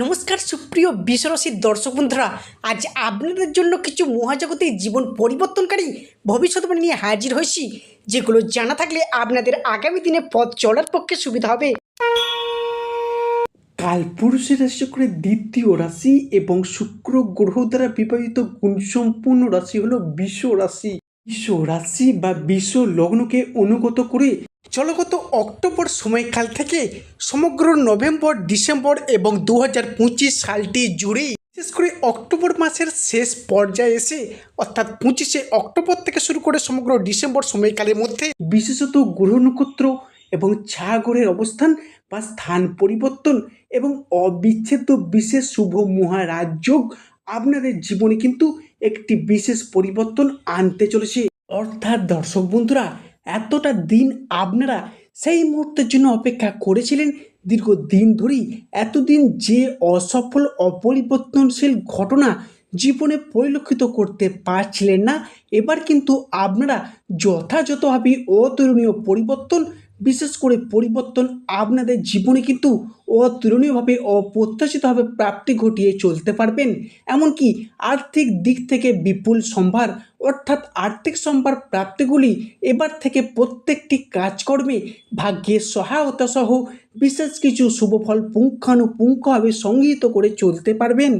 নমস্কার সুপ্রিয় বিশ্বরসীর দর্শক বন্ধুরা, আজ আপনাদের জন্য কিছু মহাজগতিক জীবন পরিবর্তনকারী ভবিষ্যৎবাণী নিয়ে হাজির হয়েছি, যেগুলো জানা থাকলে আপনাদের আগামী দিনে পথ চলার পক্ষে সুবিধা হবে। কালপুরুষের রাশিচক্রের দ্বিতীয় রাশি এবং শুক্র গ্রহ দ্বারা বিবাহিত গুণসম্পূর্ণ রাশি হলো বিশ্ব রাশি। বিশ্ব রাশি বা বিশ্ব লগ্নকে অনুগত করে চলগত অক্টোবর সময়কাল থেকে সমগ্র নভেম্বর, ডিসেম্বর এবং দু হাজার পঁচিশ সালটি জুড়েই, বিশেষ করে অক্টোবর মাসের শেষ পর্যায়ে এসে, অর্থাৎ পঁচিশে অক্টোবর থেকে শুরু করে সমগ্র ডিসেম্বর সময়কালের মধ্যে বিশেষত গ্রহ নক্ষত্র এবং ছায়া গ্রহের অবস্থান বা স্থান পরিবর্তন এবং অবিচ্ছেদ্য বিশেষ শুভ মহারাজযোগ আপনাদের জীবনে কিন্তু একটি বিশেষ পরিবর্তন আনতে চলেছে। অর্থাৎ দর্শক বন্ধুরা এতটা দিন আপনারা সেই মুহূর্তের জন্য অপেক্ষা করেছিলেন? দীর্ঘ দিন ধরেই এতদিন যে অসফল, অপরিবর্তনশীল ঘটনা জীবনে পরিলক্ষিত করতে পারছিলেন না, এবার কিন্তু আপনারা যথাযথভাবে অতুলনীয় পরিবর্তন বিশেষ করে পরিবর্তন আপনাদের জীবনে কিন্তু অতুলনীয়ভাবে অপ্রত্যাশিতভাবে প্রাপ্তি ঘটিয়ে চলতে পারবেন। এমনকি আর্থিক দিক থেকে বিপুল সম্ভার অর্থাৎ আর্থিক সম্ভার প্রাপ্তিগুলি এবার থেকে প্রত্যেকটি কাজকর্মে ভাগ্যের সহায়তা সহ বিশেষ কিছু শুভফল পুঙ্খানুপুঙ্খভাবে সংগৃহীত করে চলতে পারবেন।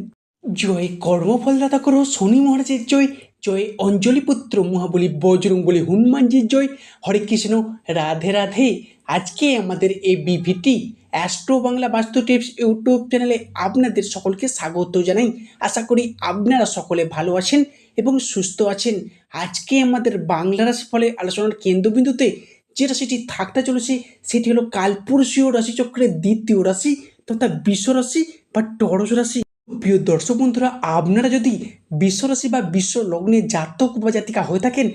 জয় কর্মফলদাতা করো শনি মহারাজের জয়। জয় অঞ্জলিপুত্র মহাবলী বজরং বলি হনুমানজির জয় হরে কৃষ্ণ, রাধে রাধে। আজকে আমাদের এই বিভিটি অ্যাস্ট্রো বাংলা বাস্তু টিপস ইউটিউব চ্যানেলে আপনাদের সকলকে স্বাগত জানাই। আশা করি আপনারা সকলে ভালো আছেন এবং সুস্থ আছেন। আজকে আমাদের বাংলা রাশি ফলে আলোচনার কেন্দ্রবিন্দুতে যে রাশিটি থাকতে চলেছে, সেটি হলো কালপুরুষীয় রাশিচক্রের দ্বিতীয় রাশি তথা বিশ্ব রাশি বা টরস রাশি। প্রিয় দর্শক বন্ধুরা, আপনারা যদি বিশ্বরাশি বা বিশ্ব লগ্নে জাতক বা জাতিকা হয়ে থাকেন,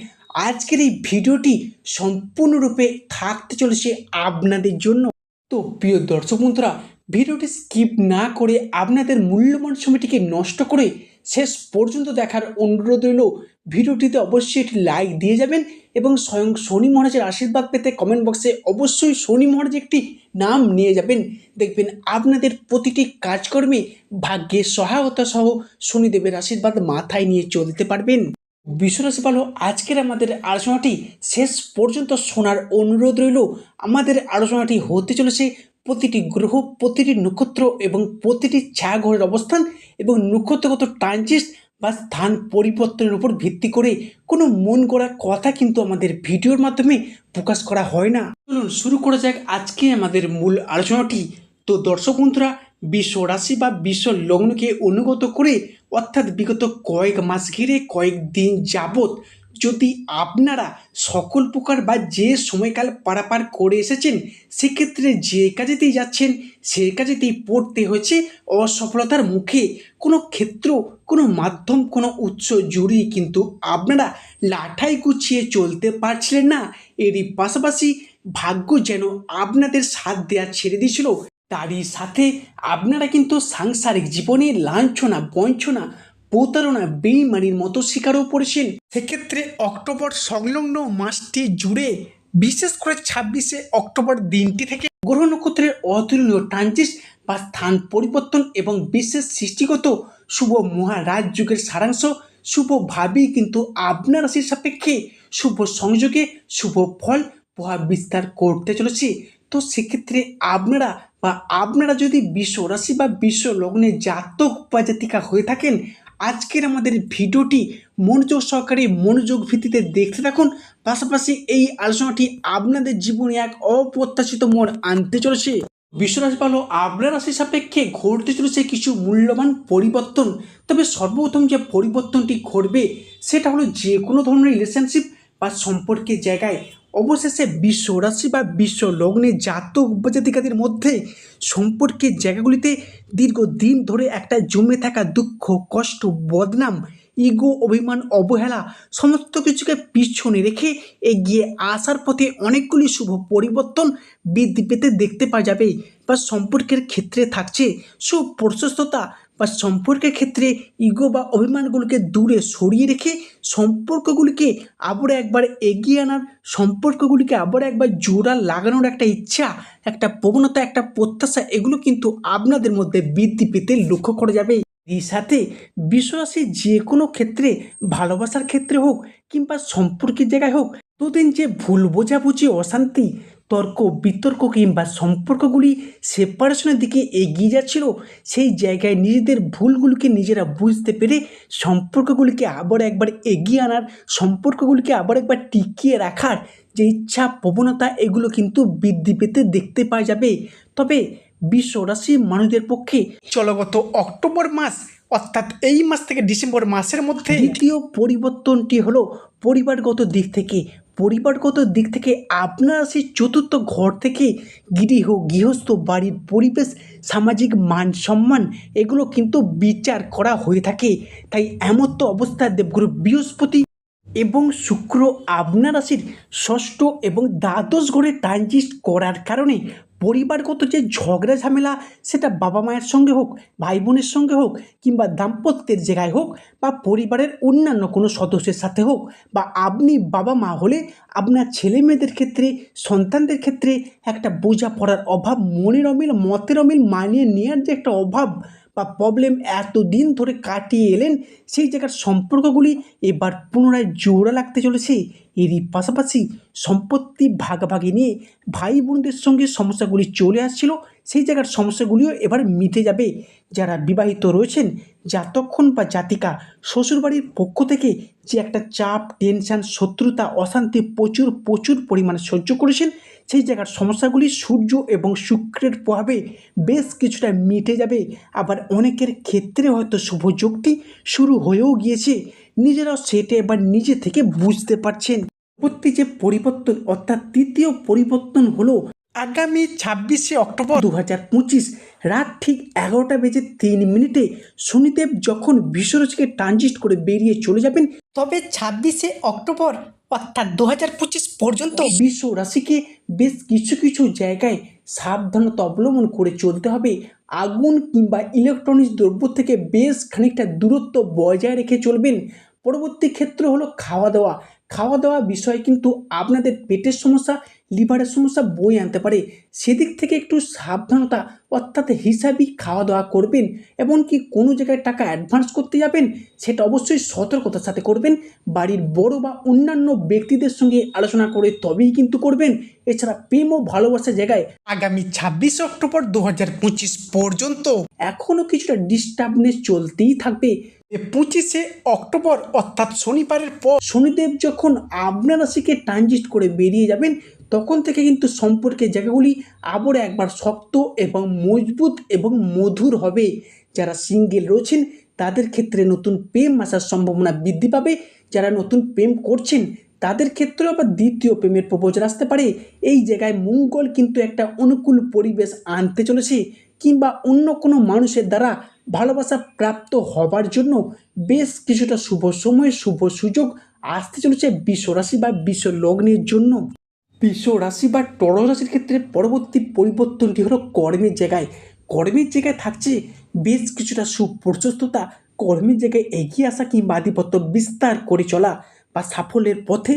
আজকের এই ভিডিওটি সম্পূর্ণরূপে থাকতে চলেছে আপনাদের জন্য। তো প্রিয় দর্শক বন্ধুরা ভিডিওটি স্কিপ না করে আপনাদের মূল্যবান সময়টিকে নষ্ট করে শেষ পর্যন্ত দেখার অনুরোধ রইল। ভিডিওটিতে অবশ্যই একটি লাইক দিয়ে যাবেন এবং স্বয়ং শনি মহারাজের আশীর্বাদ পেতে কমেন্ট বক্সে অবশ্যই শনি মহারাজ একটি নাম নিয়ে যাবেন। দেখবেন আপনাদের প্রতিটি কাজকর্মে ভাগ্যের সহায়তা সহ শনিদেবের আশীর্বাদ মাথায় নিয়ে চলতে পারবেন। বিশ্বরাশি ভালো আজকের আমাদের আলোচনাটি শেষ পর্যন্ত শোনার অনুরোধ রইল। আমাদের আলোচনাটি হতে চলেছে প্রতিটি গ্রহ, প্রতিটি নক্ষত্র এবং প্রতিটি ছায়াঘরের অবস্থান এবং নক্ষত্রগত ট্রানজিস বা স্থান পরিবর্তনের উপর ভিত্তি করে কোনো মন গড়া কথা কিন্তু আমাদের ভিডিওর মাধ্যমে প্রকাশ করা হয় না। চলুন শুরু করা যাক আজকে আমাদের মূল আলোচনাটি। তো দর্শক বন্ধুরা, বিশ্ব রাশি বা বিশ্ব লগ্নকে অনুগত করে, অর্থাৎ বিগত কয়েক মাস ঘিরে কয়েক দিন যাবত যদি আপনারা সকল প্রকার বা যে সময়কাল পারাপার করে এসেছেন, সেক্ষেত্রে যে কাজেতেই যাচ্ছেন, সে কাজেতেই পড়তে হয়েছে অসফলতার মুখে। কোনো ক্ষেত্র, কোনো মাধ্যম, কোনো উৎস জুড়েই কিন্তু আপনারা লাঠাই গুছিয়ে চলতে পারছিলেন না। এরই পাশাপাশি ভাগ্য যেন আপনাদের সাথ দেওয়া ছেড়ে দিয়েছিল, তারই সাথে আপনারা কিন্তু সাংসারিক জীবনে লাঞ্ছনা, বঞ্চনা প্রতারণা বেইমানির মতো শিকারও পড়েছেন। সেক্ষেত্রে অক্টোবর সংলগ্ন মাসটি জুড়ে বিশেষ করে ছাব্বিশে অক্টোবর দিনটি থেকে গ্রহ নক্ষত্রের অতুলনীয় ট্রানজিস বা স্থান পরিবর্তন এবং বিশেষ সৃষ্টিগত শুভ মহারাজ যুগের সারাংশ শুভ শুভভাবেই কিন্তু আপনার রাশির সাপেক্ষে শুভ সংযোগে শুভ ফল প্রভাব বিস্তার করতে চলেছে। তো সেক্ষেত্রে আপনারা বা আপনারা যদি বিশ্ব রাশি বা বিশ্ব লগ্নে জাতক বা জাতিকা হয়ে থাকেন আজকের আমাদের ভিডিওটি মনোযোগ সহকারে মনোযোগ ভিত্তিতে দেখতে থাকুন। পাশাপাশি এই আলোচনাটি আপনাদের জীবনে এক অপ্রত্যাশিত মোড় আনতে চলেছে। বিশ্বরাশি ভালো আপনার রাশির সাপেক্ষে ঘটতে চলেছে কিছু মূল্যবান পরিবর্তন। তবে সর্বপ্রথম যে পরিবর্তনটি ঘটবে, সেটা হলো যে কোনো ধরনের রিলেশনশিপ বা সম্পর্কের জায়গায় অবশেষে বিশ্ব রাশি বা বিশ্ব লগ্নে জাতক উপজাতিকাদের মধ্যে সম্পর্কের জায়গাগুলিতে দীর্ঘদিন ধরে একটা জমে থাকা দুঃখ, কষ্ট, বদনাম, ইগো, অভিমান, অবহেলা সমস্ত কিছুকে পিছনে রেখে এগিয়ে আসার পথে অনেকগুলি শুভ পরিবর্তন বৃদ্ধি পেতে দেখতে পাওয়া যাবে বা সম্পর্কের ক্ষেত্রে থাকছে সুপ্রশস্ততা বা সম্পর্কের ক্ষেত্রে ইগো বা অভিমানগুলোকে দূরে সরিয়ে রেখে সম্পর্কগুলিকে আবার একবার এগিয়ে আনার, সম্পর্কগুলিকে আবার একবার জোড়া লাগানোর একটা ইচ্ছা, একটা প্রবণতা, একটা প্রত্যাশা, এগুলো কিন্তু আপনাদের মধ্যে বৃদ্ধি পেতে লক্ষ্য করা যাবে। এই সাথে বিশ্বাসী যে কোনো ক্ষেত্রে, ভালোবাসার ক্ষেত্রে হোক কিংবা সম্পর্কের জায়গায় হোক তোদিন যে ভুল বোঝাবুঝি, অশান্তি তর্ক, বিতর্ক কিংবা সম্পর্কগুলি সেপারেশনের দিকে এগিয়ে যাচ্ছিল, সেই জায়গায় নিজেদের ভুলগুলিকে নিজেরা বুঝতে পেরে সম্পর্কগুলিকে আবার একবার এগিয়ে আনার, সম্পর্কগুলিকে আবার একবার টিকিয়ে রাখার যে ইচ্ছা, প্রবণতা, এগুলো কিন্তু বৃদ্ধি পেতে দেখতে পাওয়া যাবে। তবে বিশ্ব রাশি মানুষদের পক্ষে চলগত অক্টোবর মাস অর্থাৎ এই মাস থেকে ডিসেম্বর মাসের মধ্যে দ্বিতীয় পরিবর্তনটি হলো পরিবারগত দিক থেকে পরিবারগত দিক থেকে আপনার সেই চতুর্থ ঘর থেকে গৃহ, গৃহস্থ বাড়ির পরিবেশ, সামাজিক মান সম্মান, এগুলো কিন্তু বিচার করা হয়ে থাকে। তাই এমতো অবস্থায় দেবগুরু বৃহস্পতি এবং শুক্র আপনার রাশির ষষ্ঠ এবং দ্বাদশ ঘরে ট্রানজিট করার কারণে পরিবারগত যে ঝগড়া ঝামেলা, সেটা বাবা মায়ের সঙ্গে হোক, ভাই বোনের সঙ্গে হোক, কিংবা দাম্পত্যের জায়গায় হোক, বা পরিবারের অন্যান্য কোনো সদস্যের সাথে হোক, বা আপনি বাবা মা হলে আপনার ছেলে মেয়েদের ক্ষেত্রে, সন্তানদের ক্ষেত্রে একটা বোঝাপড়ার অভাব, মনের অমিল, মতের অমিল মানিয়ে নেওয়ার যে একটা অভাব বা প্রবলেম এতদিন ধরে কাটিয়ে এলেন, সেই জায়গার সম্পর্কগুলি এবার পুনরায় জোড়া লাগতে চলেছে। এরই পাশাপাশি সম্পত্তি ভাগাভাগি নিয়ে ভাই বোনদের সঙ্গে সমস্যাগুলি চলে আসছিল। সেই জায়গার সমস্যাগুলিও এবার মিটে যাবে। যারা বিবাহিত রয়েছেন জাতক্ষণ বা জাতিকা, শ্বশুরবাড়ির পক্ষ থেকে যে একটা চাপ, টেনশন, শত্রুতা, অশান্তি প্রচুর প্রচুর পরিমাণে সহ্য করেছেন সেই জায়গার সমস্যাগুলি সূর্য এবং শুক্রের প্রভাবে বেশ কিছুটা মিটে যাবে। আবার অনেকের ক্ষেত্রে হয়তো শুভযোগটি শুরু হয়েও গিয়েছে। নিজেরাও সেটা এবার নিজে থেকে বুঝতে পারছেন। পরবর্তী যে পরিবর্তন, অর্থাৎ তৃতীয় পরিবর্তন হলো আগামী ছাব্বিশে অক্টোবর দু হাজার পঁচিশ রাত ঠিক এগারোটা বেজে তিন মিনিটে শনিদেব যখন বিশ্বরচিকে ট্রানজিট করে বেরিয়ে চলে যাবেন, তবে ছাব্বিশে অক্টোবর অর্থাৎ দু হাজার পঁচিশ পর্যন্ত বিশ্ব রাশিকে বেশ কিছু কিছু জায়গায় সাবধানতা অবলম্বন করে চলতে হবে। আগুন কিংবা ইলেকট্রনিক্স দ্রব্য থেকে বেশ খানিকটা দূরত্ব বজায় রেখে চলবেন। পরবর্তী ক্ষেত্র হলো খাওয়া দাওয়া। খাওয়া দাওয়া বিষয়ে কিন্তু আপনাদের পেটের সমস্যা লিভারের সমস্যা বই আনতে পারে। সেদিক থেকে একটু সাবধানতা, অর্থাৎ হিসাবই খাওয়া দাওয়া করবেন এমনকি কোনো জায়গায় টাকা অ্যাডভান্স করতে যাবেন, সেটা অবশ্যই সতর্কতার সাথে করবেন। বাড়ির বড় বা অন্যান্য ব্যক্তিদের সঙ্গে আলোচনা করে তবেই কিন্তু করবেন। এছাড়া প্রেম ও ভালোবাসার জায়গায় আগামী ছাব্বিশে অক্টোবর দু হাজার পঁচিশ পর্যন্ত এখনও কিছুটা ডিস্টার্বনেস চলতেই থাকবে। পঁচিশে অক্টোবর, অর্থাৎ শনিবারের পর শনিদেব যখন আপনার রাশিকে ট্রানজিট করে বেরিয়ে যাবেন তখন থেকে কিন্তু সম্পর্কের জায়গাগুলি আবার একবার শক্ত এবং মজবুত এবং মধুর হবে। যারা সিঙ্গেল রয়েছেন, তাদের ক্ষেত্রে নতুন প্রেম আসার সম্ভাবনা বৃদ্ধি পাবে। যারা নতুন প্রেম করছেন, তাদের ক্ষেত্রেও আবার দ্বিতীয় প্রেমের প্রপোজাল আসতে পারে। এই জায়গায় মঙ্গল কিন্তু একটা অনুকূল পরিবেশ আনতে চলেছে কিংবা অন্য কোনো মানুষের দ্বারা ভালোবাসা প্রাপ্ত হবার জন্য বেশ কিছুটা শুভ সময় শুভ সুযোগ আসতে চলেছে বিশ্ব রাশি বা বিশ্ব লগ্নের জন্য। বিশ্ব রাশি বা টর রাশির ক্ষেত্রে পরবর্তী পরিবর্তনটি হলো কর্মের জায়গায়। কর্মের জায়গায় থাকছে বেশ কিছুটা সুপ্রশস্ততা। কর্মের জায়গায় এগিয়ে আসা কিংবা আধিপত্য বিস্তার করে চলা বা সাফল্যের পথে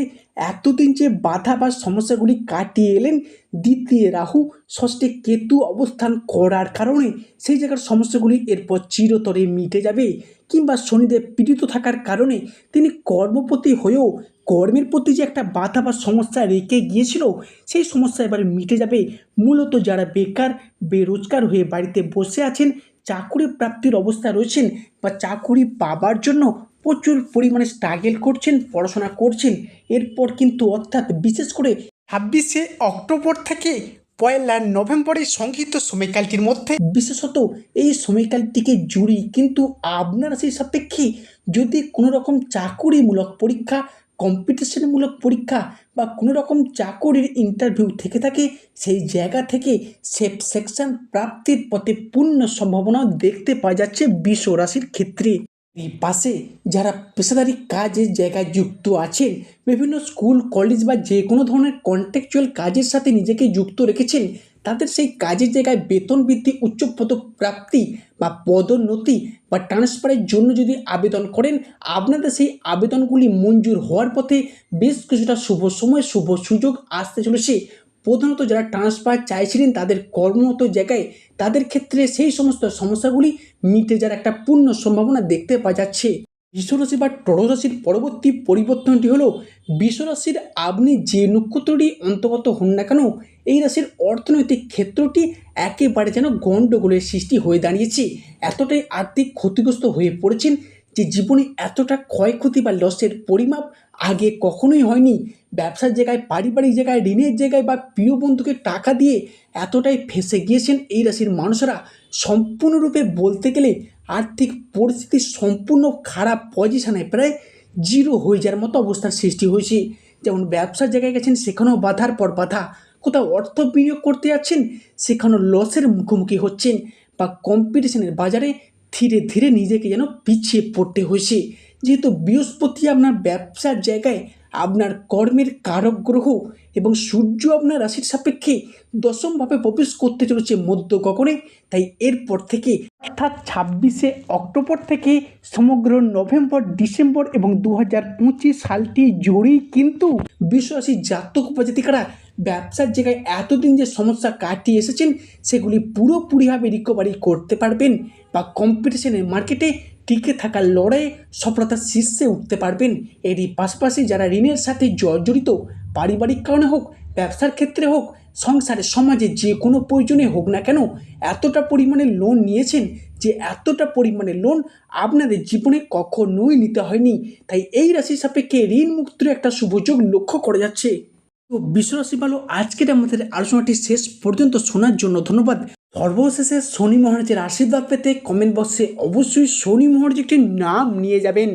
এতদিন যে বাধা বা সমস্যাগুলি কাটিয়ে এলেন, দ্বিতীয় রাহু, ষষ্ঠে কেতু অবস্থান করার কারণে সেই জায়গার সমস্যাগুলি এরপর চিরতরে মিটে যাবে কিংবা শনিদেব পীড়িত থাকার কারণে তিনি কর্মপতি হয়েও কর্মের প্রতি যে একটা বাধা বা সমস্যা রেখে গিয়েছিল, সেই সমস্যা এবার মিটে যাবে। মূলত যারা বেকার, বেরোজগার হয়ে বাড়িতে বসে আছেন, চাকুরি প্রাপ্তির অবস্থা রয়েছেন বা চাকুরি পাবার জন্য প্রচুর পরিমাণে স্ট্রাগেল করছেন, পড়াশোনা করছেন। এরপর কিন্তু অর্থাৎ বিশেষ করে ছাব্বিশে অক্টোবর থেকে পয়লা নভেম্বরের সংগীত সময়কালটির মধ্যে বিশেষত এই সময়কালটিকে জুড়ি কিন্তু আপনারা সেই সাপেক্ষে যদি কোনো রকম চাকুরিমূলক পরীক্ষা কম্পিটিশনমূলক পরীক্ষা বা কোনো রকম চাকরির ইন্টারভিউ থেকে থাকে, সেই জায়গা থেকে সেফ সেকশন প্রাপ্তির পথে পূর্ণ সম্ভাবনা দেখতে পাওয়া যাচ্ছে বিশ্ব রাশির ক্ষেত্রে। এই পাশে যারা পেশাদারি কাজের জায়গায় যুক্ত আছেন, বিভিন্ন স্কুল কলেজ বা যে কোনো ধরনের কন্ট্যাকচুয়াল কাজের সাথে নিজেকে যুক্ত রেখেছেন তাদের সেই কাজের জায়গায় বেতন বৃদ্ধি উচ্চ পদপ্রাপ্তি বা পদোন্নতি বা ট্রান্সফারের জন্য যদি আবেদন করেন, আপনাদের সেই আবেদনগুলি মঞ্জুর হওয়ার পথে বেশ কিছুটা শুভ সময়, শুভ সুযোগ আসতে চলেছে। প্রধানত যারা ট্রান্সফার চাইছিলেন, তাদের কর্মরত জায়গায় তাদের ক্ষেত্রে সেই সমস্ত সমস্যাগুলি মিটে যাওয়ার একটা পূর্ণ সম্ভাবনা দেখতে পাওয়া যাচ্ছে। বিশ্বরাশি বা টরো রাশির পরবর্তী পরিবর্তনটি হলো বিশ্বরাশির আপনি যে নক্ষত্রটি অন্তর্গত হন না কেন, এই রাশির অর্থনৈতিক ক্ষেত্রটি একেবারে যেন গণ্ডগোলের সৃষ্টি হয়ে দাঁড়িয়েছে। এতটাই আর্থিক ক্ষতিগ্রস্ত হয়ে পড়েছেন যে জীবনে এতটা ক্ষয়ক্ষতি বা লসের পরিমাপ আগে কখনোই হয়নি। ব্যবসার জায়গায়, পারিবারিক জায়গায়, ঋণের জায়গায় বা প্রিয় বন্ধুকে টাকা দিয়ে এতটাই ফেসে গিয়েছেন এই রাশির মানুষেরা। সম্পূর্ণরূপে বলতে গেলে আর্থিক পরিস্থিতি সম্পূর্ণ খারাপ পজিশনে প্রায় জিরো হয়ে যাওয়ার মতো অবস্থার সৃষ্টি হয়েছে। যেমন ব্যবসার জায়গায় গেছেন, সেখানেও বাধার পর বাধা। কোথাও অর্থ বিনিয়োগ করতে যাচ্ছেন, সেখানেও লসের মুখোমুখি হচ্ছেন বা কম্পিটিশনের বাজারে ধীরে ধীরে নিজেকে যেন পিছিয়ে পড়তে হয়েছে। যেহেতু বৃহস্পতি আপনার ব্যবসার জায়গায় আপনার কর্মের কারক গ্রহ এবং সূর্য আপনার রাশির সাপেক্ষে দশমভাবে প্রবেশ করতে চলেছে মধ্য গগনে। তাই এরপর থেকে অর্থাৎ ছাব্বিশে অক্টোবর থেকে সমগ্র নভেম্বর, ডিসেম্বর এবং দু হাজার পঁচিশ সালটি জুড়েই কিন্তু বিশ্বরাশি জাতক উপজাতিকারা ব্যবসার জায়গায় এতদিন যে সমস্যা কাটিয়ে এসেছেন, সেগুলি পুরোপুরিভাবে রিকভারি করতে পারবেন বা কম্পিটিশনের মার্কেটে টিকে থাকার লড়াইয়ে সফলতার শীর্ষে উঠতে পারবেন। এরই পাশাপাশি যারা ঋণের সাথে জর্জরিত, পারিবারিক কারণে হোক, ব্যবসার ক্ষেত্রে হোক, সংসারে, সমাজে যে কোনো প্রয়োজনে হোক না কেন, এতটা পরিমাণে লোন নিয়েছেন যে এতটা পরিমাণে লোন আপনাদের জীবনে কখনোই নিতে হয়নি। তাই এই রাশি সাপেক্ষে ঋণ মুক্তির একটা শুভযোগ লক্ষ্য করা যাচ্ছে। তো বিশ্বরাশি ভালো, আজকের আমাদের আলোচনাটি শেষ পর্যন্ত শোনার জন্য ধন্যবাদ। সর্বশেষে শনি মহারাজের আশীর্বাদ পেতে কমেন্ট বক্সে অবশ্যই শনি মহারাজ একটি নাম নিয়ে যাবেন।